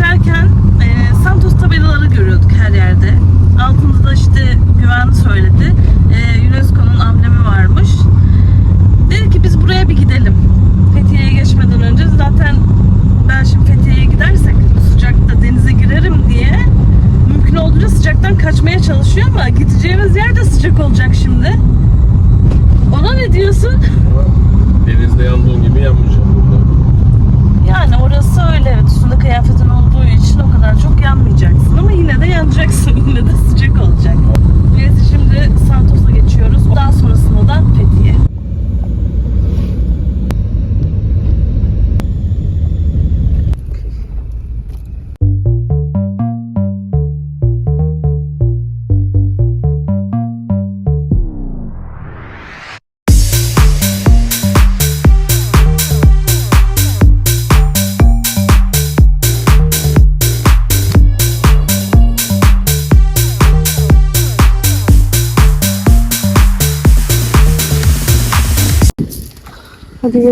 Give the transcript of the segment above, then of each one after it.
geçerken e, Santos tabelaları görüyorduk her yerde. Altında da işte güvenli söyledi. E, UNESCO'nun amblemi varmış. Dedi ki biz buraya bir gidelim. Fethiye'ye geçmeden önce zaten ben şimdi Fethiye'ye gidersek sıcakta denize girerim diye mümkün olduğunca sıcaktan kaçmaya çalışıyor ama gideceğimiz yer de sıcak olacak şimdi. Ona ne diyorsun? Denizde yandığın gibi yanmayacağım. Yani orası öyle evet üstünde kıyafetin olduğu için o kadar çok yanmayacaksın ama yine de yanacaksın yine de sıcak olacak. Neyse şimdi Santos'a geçiyoruz. Daha sonrasında da Fethiye.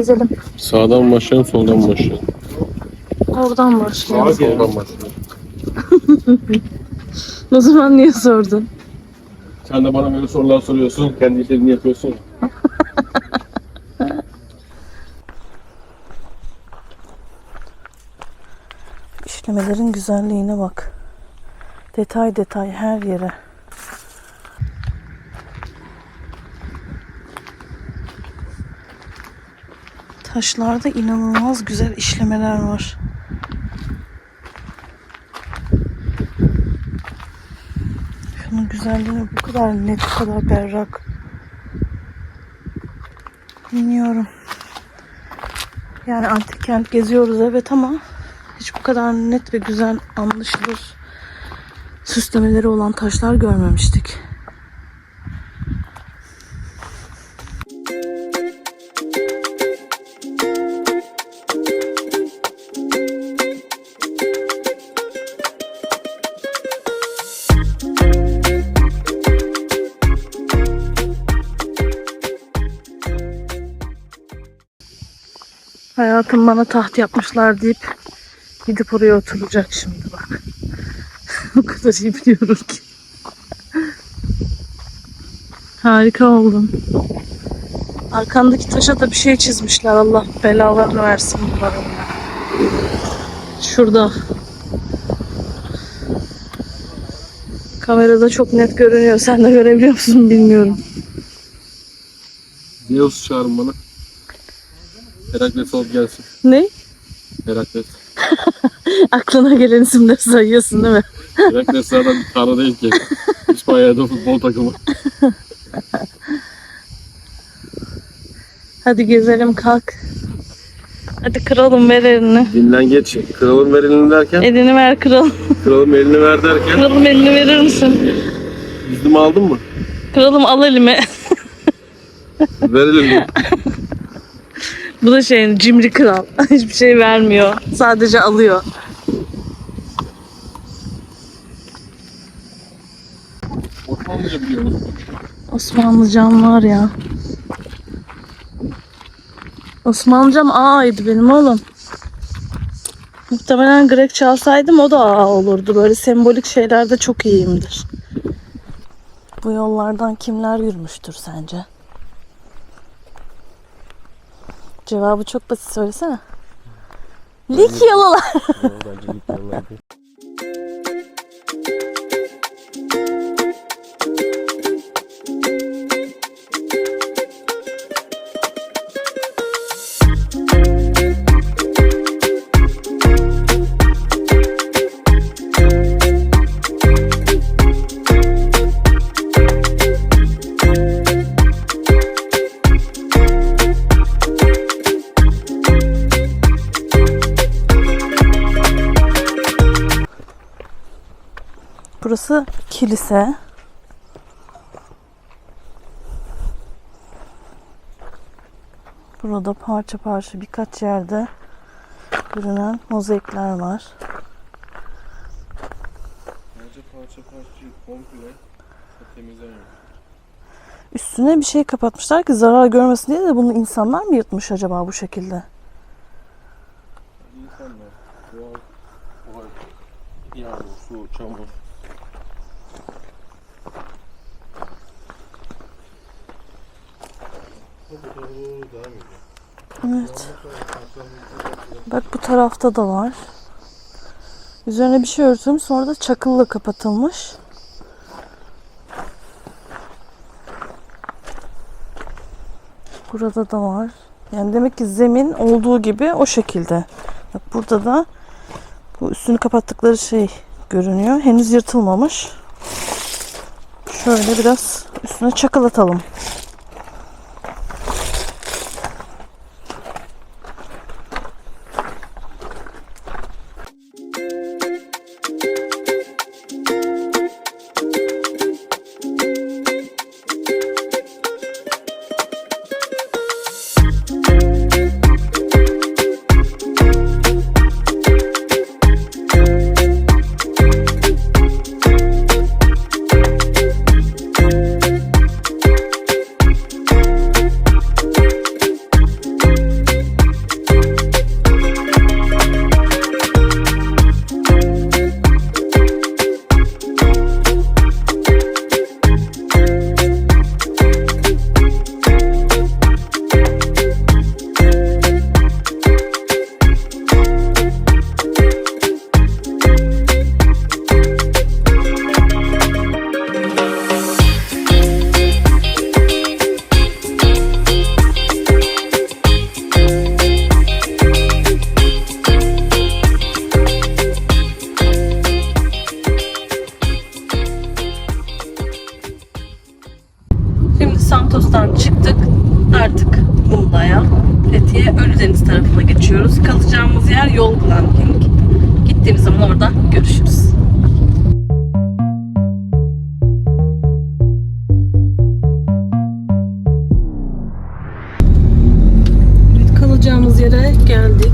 Gezelim. Sağdan başlayalım, soldan başlayalım. Oradan başlayalım. Soldan başlayalım. O zaman niye sordun? Sen de bana böyle sorular soruyorsun, kendi işlerini yapıyorsun. İşlemelerin güzelliğine bak. Detay detay her yere. Taşlarda inanılmaz güzel işlemeler var. Şunun güzelliğine bu kadar net, bu kadar berrak. Bilmiyorum. Yani antik kent geziyoruz evet ama hiç bu kadar net ve güzel anlaşılır süslemeleri olan taşlar görmemiştik. Hayatım bana taht yapmışlar deyip gidip oraya oturacak şimdi bak. o kadar iyi biliyorum ki. Harika oldun. Arkandaki taşa da bir şey çizmişler. Allah belalarını versin bunların. Şurada. Kamerada çok net görünüyor. Sen de görebiliyor musun bilmiyorum. Zeus çağırın bana. Herakles ol gelsin. Ne? Herakles. Aklına gelen isimleri sayıyorsun değil mi? Herakles zaten tanrı değil ki. İspanya'da futbol takımı. Hadi gezelim kalk. Hadi kralım ver elini. Dinlen geç. Kralım ver elini derken, Elini ver kralım. kralım elini ver derken, Kralım elini verir misin? yüzümü aldın mı? Kralım al elimi. Ver elini. Bu da şey cimri kral. Hiçbir şey vermiyor. Sadece alıyor. Osmanlıca biliyor musun? Osmanlıcam var ya. Osmanlıcam A'ydı benim oğlum. Muhtemelen Grek çalsaydım o da A olurdu. Böyle sembolik şeylerde çok iyiyimdir. Bu yollardan kimler yürümüştür sence? Cevabı çok basit söylesene. Likyalılar. Bence kilise. Burada parça parça birkaç yerde görünen mozaikler var. Bence parça parça komple temizlemiyor. Üstüne bir şey kapatmışlar ki zarar görmesin diye de bunu insanlar mı yırtmış acaba bu şekilde? İnsanlar, doğal, doğal Yağmur, su, çamur. Evet. Bak bu tarafta da var. Üzerine bir şey örtülmüş sonra da çakılla kapatılmış. Burada da var. Yani demek ki zemin olduğu gibi o şekilde. Bak burada da bu üstünü kapattıkları şey görünüyor. Henüz yırtılmamış. Şöyle biraz üstüne çakıl atalım. Ölüdeniz tarafına geçiyoruz. Kalacağımız yer yol glamping. Gittiğimiz zaman orada görüşürüz. Evet, kalacağımız yere geldik.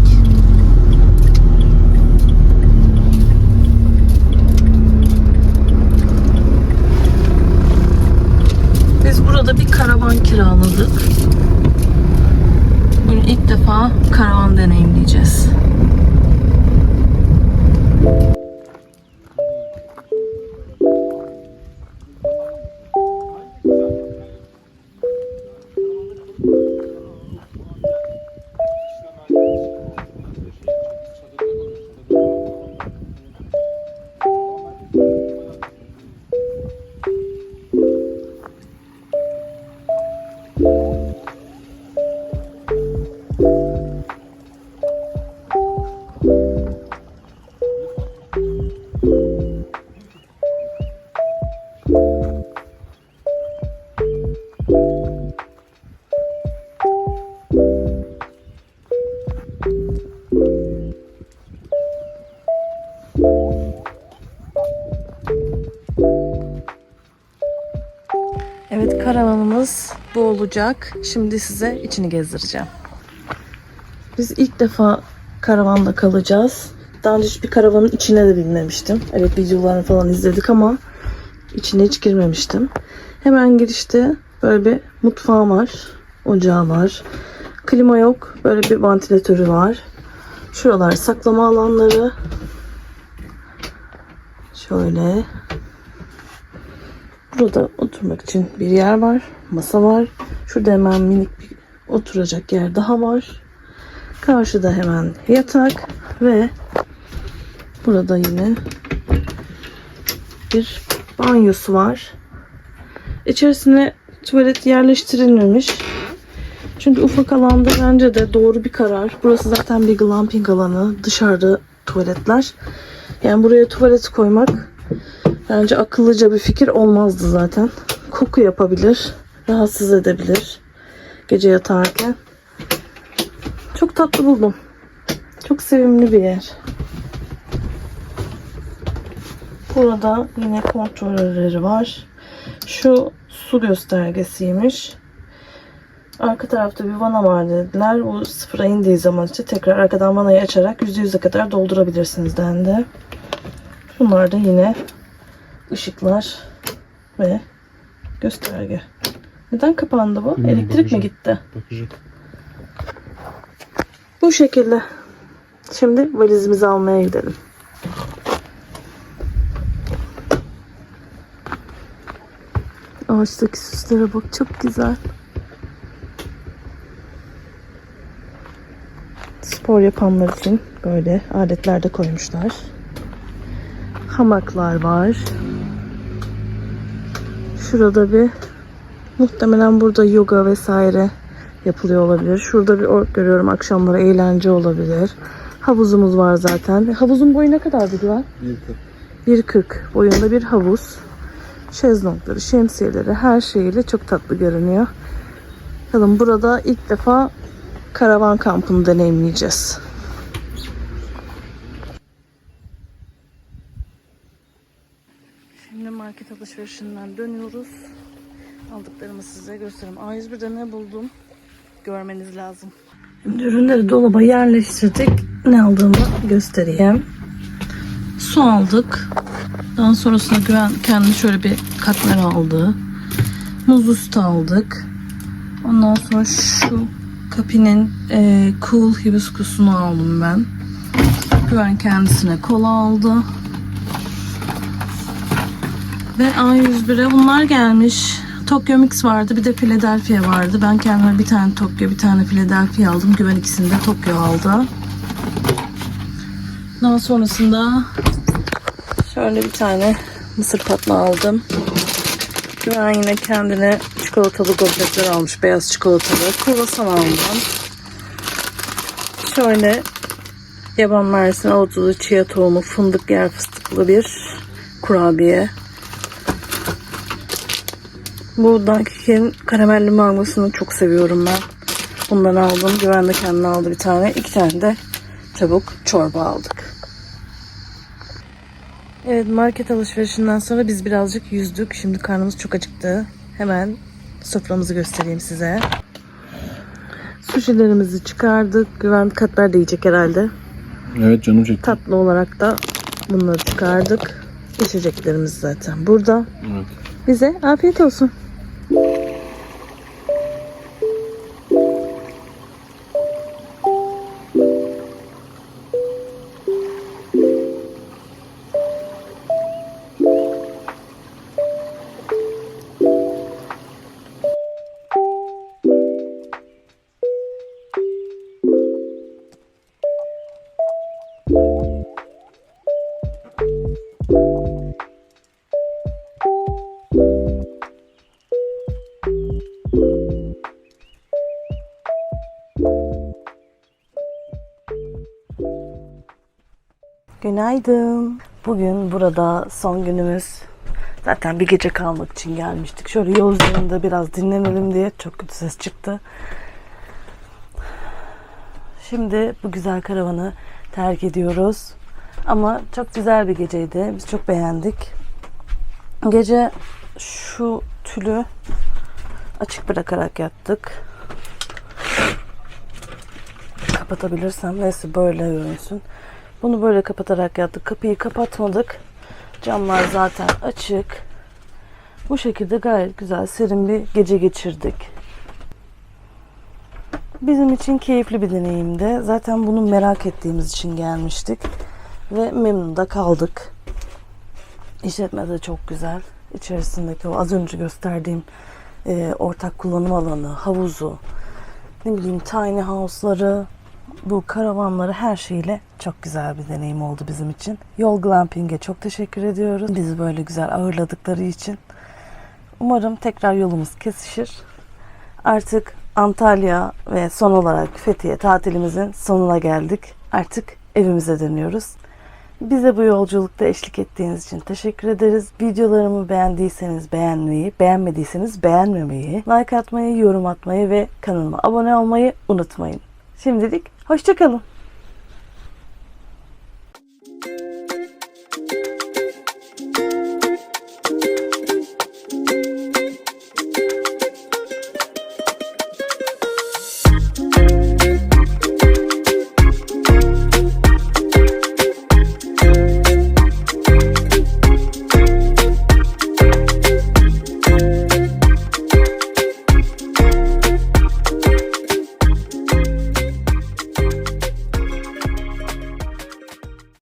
Biz burada bir karavan kiraladık. Bugün ilk defa karavan deneyimleyeceğiz. Evet karavanımız bu olacak. Şimdi size içini gezdireceğim. Biz ilk defa karavanda kalacağız. Daha önce hiçbir karavanın içine de binmemiştim. Evet videolarını falan izledik ama içine hiç girmemiştim. Hemen girişte böyle bir mutfağı var. Ocağı var. Klima yok. Böyle bir vantilatörü var. Şuralar saklama alanları. Şöyle. Burada oturmak için bir yer var. Masa var. Şurada hemen minik bir oturacak yer daha var. Karşıda hemen yatak ve burada yine bir banyosu var. İçerisine tuvalet yerleştirilmemiş. Çünkü ufak alanda bence de doğru bir karar. Burası zaten bir glamping alanı. Dışarıda tuvaletler. Yani buraya tuvalet koymak Bence akıllıca bir fikir olmazdı zaten. Koku yapabilir, rahatsız edebilir gece yatarken. Çok tatlı buldum. Çok sevimli bir yer. Burada yine kontrolörleri var. Şu su göstergesiymiş. Arka tarafta bir vana var dediler. Bu sıfıra indiği zaman işte tekrar arkadan vanayı açarak %100'e kadar doldurabilirsiniz dendi. Bunlar da yine ışıklar ve gösterge. Neden kapandı bu? Bilmiyorum, Elektrik bakacağım. mi gitti? Bakacağım. Bu şekilde. Şimdi valizimizi almaya gidelim. Ağaçtaki süslere bak çok güzel. Spor yapanlar için böyle aletler de koymuşlar. Hamaklar var. Şurada bir muhtemelen burada yoga vesaire yapılıyor olabilir. Şurada bir ork görüyorum akşamları eğlence olabilir. Havuzumuz var zaten. Havuzun boyu ne kadardı Güven? 1.40 boyunda bir havuz. Şezlongları, şemsiyeleri her şeyiyle çok tatlı görünüyor. Bakalım burada ilk defa karavan kampını deneyimleyeceğiz. Şimdi market alışverişinden dönüyoruz. Aldıklarımı size göstereyim. A101'de ne buldum görmeniz lazım. Şimdi ürünleri dolaba yerleştirdik. Ne aldığımı göstereyim. Su aldık. Daha sonrasında Güven kendi şöyle bir katmer aldı. Muzlu süt aldık. Ondan sonra şu kapinin e, cool hibiskusunu aldım ben. Güven kendisine kola aldı. Ve A101'e bunlar gelmiş. Tokyo Mix vardı. Bir de Philadelphia vardı. Ben kendime bir tane Tokyo, bir tane Philadelphia aldım. Güven ikisini de Tokyo aldı. Daha sonrasında şöyle bir tane mısır patla aldım. Güven yine kendine çikolatalı gofretler almış. Beyaz çikolatalı. Kruvasan aldım. Şöyle yaban mersin, avutuzu, chia tohumu, fındık yer fıstıklı bir kurabiye. Bu Dunkin karamelli mangosunu çok seviyorum ben. Bundan aldım. Güven de kendine aldı bir tane. İki tane de çabuk çorba aldık. Evet market alışverişinden sonra biz birazcık yüzdük. Şimdi karnımız çok acıktı. Hemen soframızı göstereyim size. Sushilerimizi çıkardık. Güven katmer de yiyecek herhalde. Evet canım çekti. Tatlı olarak da bunları çıkardık. İçeceklerimiz zaten burada. Evet. Bize afiyet olsun. Günaydın. Bugün burada son günümüz. Zaten bir gece kalmak için gelmiştik. Şöyle yol üzerinde biraz dinlenelim diye çok kötü ses çıktı. Şimdi bu güzel karavanı terk ediyoruz. Ama çok güzel bir geceydi. Biz çok beğendik. Gece şu tülü açık bırakarak yattık. Kapatabilirsem neyse böyle görünsün. Bunu böyle kapatarak yattık. Kapıyı kapatmadık. Camlar zaten açık. Bu şekilde gayet güzel serin bir gece geçirdik. Bizim için keyifli bir deneyimdi. Zaten bunu merak ettiğimiz için gelmiştik. Ve memnun da kaldık. İşletme de çok güzel. İçerisindeki o az önce gösterdiğim e, ortak kullanım alanı, havuzu, ne bileyim tiny house'ları, bu karavanları her şeyle çok güzel bir deneyim oldu bizim için. Yol Glamping'e çok teşekkür ediyoruz. Bizi böyle güzel ağırladıkları için. Umarım tekrar yolumuz kesişir. Artık Antalya ve son olarak Fethiye tatilimizin sonuna geldik. Artık evimize dönüyoruz. Bize bu yolculukta eşlik ettiğiniz için teşekkür ederiz. Videolarımı beğendiyseniz beğenmeyi, beğenmediyseniz beğenmemeyi, like atmayı, yorum atmayı ve kanalıma abone olmayı unutmayın. Şimdilik hoşçakalın.